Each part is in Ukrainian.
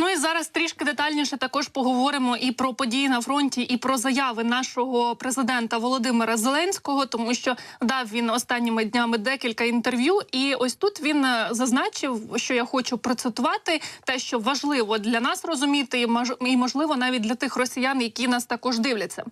Ну і зараз трішки детальніше також поговоримо і про події на фронті, і про заяви нашого президента Володимира Зеленського, тому що дав він останніми днями декілька інтерв'ю. І ось тут він е, зазначив, що я хочу процитувати те, що важливо для нас розуміти, і можливо навіть для тих росіян, які нас також дивляться.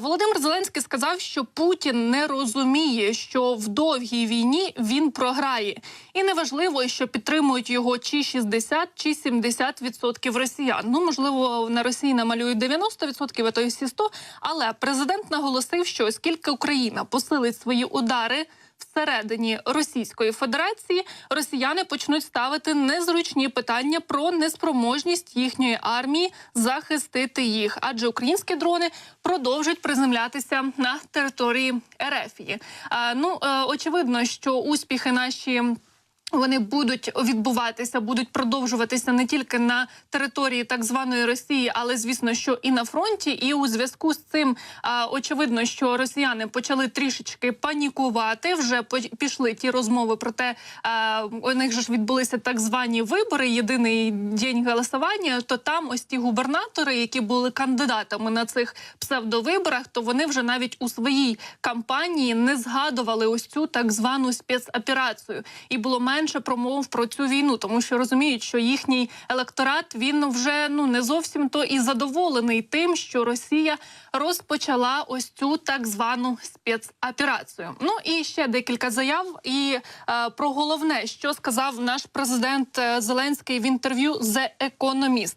Володимир Зеленський сказав, що Путін не розуміє, що в довгій війні він програє, і неважливо, що підтримують його чи 60, чи 70 відсотків росіян. Ну можливо, на Росії намалюють 90 відсотків, а то й всі 100. Але президент наголосив, що оскільки Україна посилить свої удари. Всередині Російської Федерації росіяни почнуть ставити незручні питання про неспроможність їхньої армії захистити їх, адже українські дрони продовжують приземлятися на території Ерефії. Ну е, очевидно, що успіхи наші. Вони будуть відбуватися, будуть продовжуватися не тільки на території так званої Росії, але звісно, що і на фронті. І у зв'язку з цим очевидно, що росіяни почали трішечки панікувати. Вже пішли ті розмови про те, у них же ж відбулися так звані вибори. Єдиний день голосування. То там ось ті губернатори, які були кандидатами на цих псевдовиборах, то вони вже навіть у своїй кампанії не згадували ось цю так звану спецоперацію, і було менше промов про цю війну, тому що розуміють, що їхній електорат він вже ну не зовсім то і задоволений тим, що Росія розпочала ось цю так звану спецоперацію. Ну і ще декілька заяв. І е, про головне, що сказав наш президент е, Зеленський в інтерв'ю The Economist.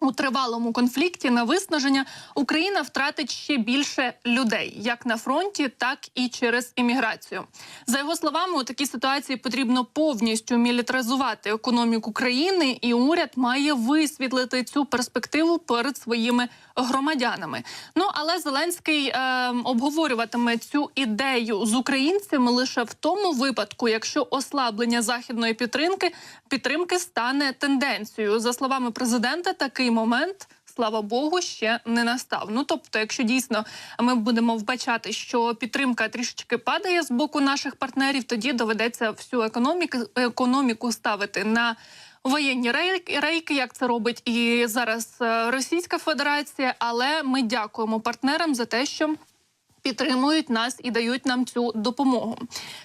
У тривалому конфлікті на виснаження Україна втратить ще більше людей, як на фронті, так і через імміграцію. За його словами, у такій ситуації потрібно повністю мілітаризувати економіку країни, і уряд має висвітлити цю перспективу перед своїми громадянами. Ну але Зеленський е, обговорюватиме цю ідею з українцями лише в тому випадку, якщо ослаблення західної підтримки підтримки стане тенденцією. За словами президента, такий момент. Слава Богу, ще не настав. Ну тобто, якщо дійсно ми будемо вбачати, що підтримка трішечки падає з боку наших партнерів, тоді доведеться всю економіку економіку ставити на воєнні рейки, як це робить і зараз е, Російська Федерація. Але ми дякуємо партнерам за те, що підтримують нас і дають нам цю допомогу.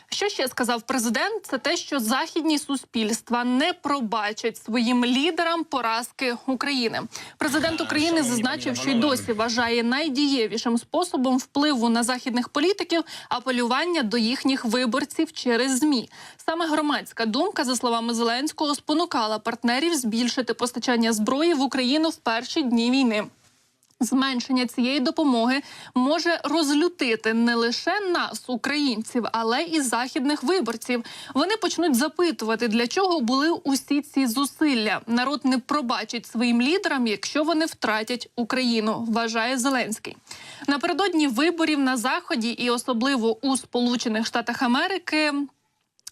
Що ще сказав президент? Це те, що західні суспільства не пробачать своїм лідерам поразки України. Президент України зазначив, що й досі вважає найдієвішим способом впливу на західних політиків апелювання до їхніх виборців через змі. Саме громадська думка, за словами Зеленського, спонукала партнерів збільшити постачання зброї в Україну в перші дні війни. Зменшення цієї допомоги може розлютити не лише нас, українців, але і західних виборців. Вони почнуть запитувати, для чого були усі ці зусилля. Народ не пробачить своїм лідерам, якщо вони втратять Україну. Вважає Зеленський. Напередодні виборів на заході і особливо у Сполучених Штатах Америки.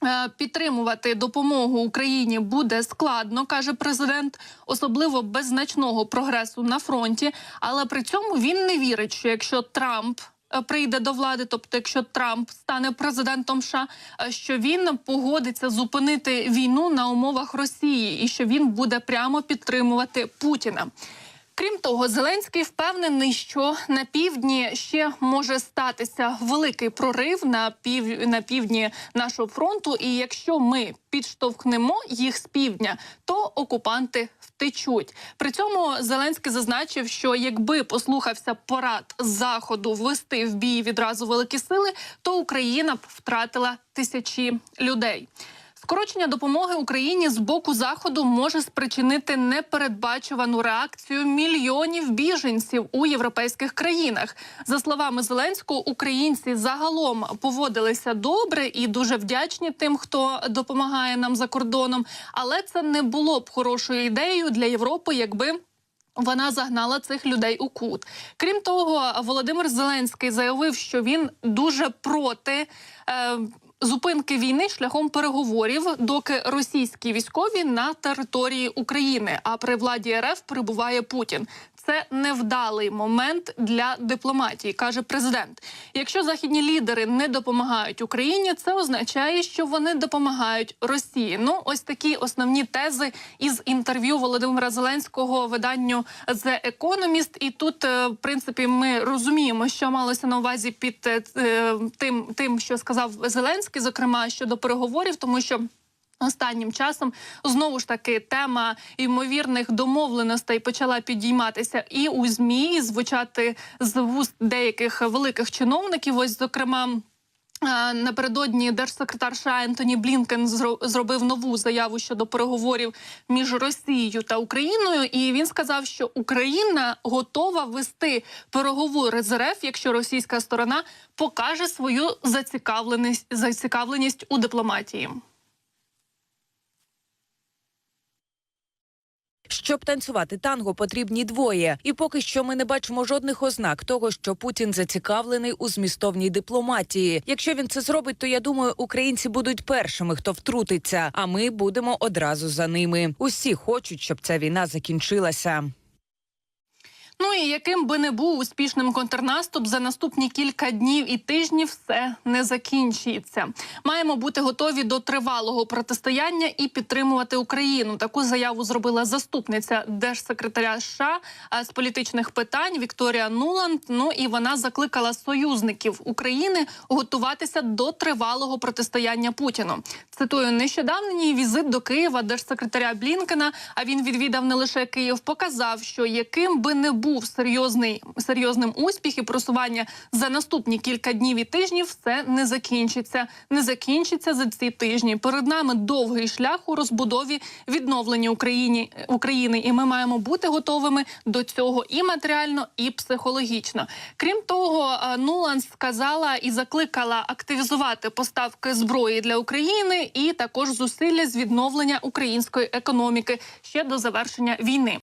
Е, Підтримувати допомогу Україні буде складно, каже президент, особливо без значного прогресу на фронті. Але при цьому він не вірить, що якщо Трамп е, прийде до влади, тобто якщо Трамп стане президентом США, е, що він погодиться зупинити війну на умовах Росії і що він буде прямо підтримувати Путіна. Крім того, Зеленський впевнений, що на півдні ще може статися великий прорив на пів на півдні нашого фронту. І якщо ми підштовхнемо їх з півдня, то окупанти втечуть. При цьому Зеленський зазначив, що якби послухався порад заходу ввести в бій відразу великі сили, то Україна б втратила тисячі людей. Скорочення допомоги Україні з боку заходу може спричинити непередбачувану реакцію мільйонів біженців у європейських країнах. За словами Зеленського, українці загалом поводилися добре і дуже вдячні тим, хто допомагає нам за кордоном. Але це не було б хорошою ідеєю для Європи, якби. Вона загнала цих людей у кут. Крім того, Володимир Зеленський заявив, що він дуже проти. Е, Зупинки війни шляхом переговорів, доки російські військові на території України, а при владі РФ перебуває Путін. Це невдалий момент для дипломатії, каже президент. Якщо західні лідери не допомагають Україні, це означає, що вони допомагають Росії. Ну, ось такі основні тези із інтерв'ю Володимира Зеленського виданню The Economist. І тут, е, в принципі, ми розуміємо, що малося на увазі під е, тим, тим, що сказав Зеленський, зокрема щодо переговорів, тому що. Останнім часом знову ж таки тема ймовірних домовленостей почала підійматися і у змі і звучати з вуст деяких великих чиновників. Ось зокрема. е, Напередодні держсекретар США Ентоні Блінкен зробив нову заяву щодо переговорів між Росією та Україною, і він сказав, що Україна готова вести переговори з РФ, якщо російська сторона покаже свою зацікавленість зацікавленість у дипломатії. Щоб танцювати танго, потрібні двоє. І поки що ми не бачимо жодних ознак того, що Путін зацікавлений у змістовній дипломатії. Якщо він це зробить, то я думаю, українці будуть першими, хто втрутиться, а ми будемо одразу за ними. Усі хочуть, щоб ця війна закінчилася. Ну і яким би не був успішним контрнаступ, за наступні кілька днів і тижнів все не закінчується. Маємо бути готові до тривалого протистояння і підтримувати Україну. Таку заяву зробила заступниця держсекретаря США з політичних питань Вікторія Нуланд. Ну і вона закликала союзників України готуватися до тривалого протистояння Путіну. Цитую нещодавній візит до Києва держсекретаря Блінкена. А він відвідав не лише Київ, показав, що яким би не був серйозний серйозним успіх і просування за наступні кілька днів і тижнів, все не закінчиться. Не закінчиться за ці тижні. Перед нами довгий шлях у розбудові відновленні Україні України, і ми маємо бути готовими до цього і матеріально, і психологічно. Крім того, е, Нуланд сказала і закликала активізувати поставки зброї для України і також зусилля з відновлення української економіки ще до завершення війни.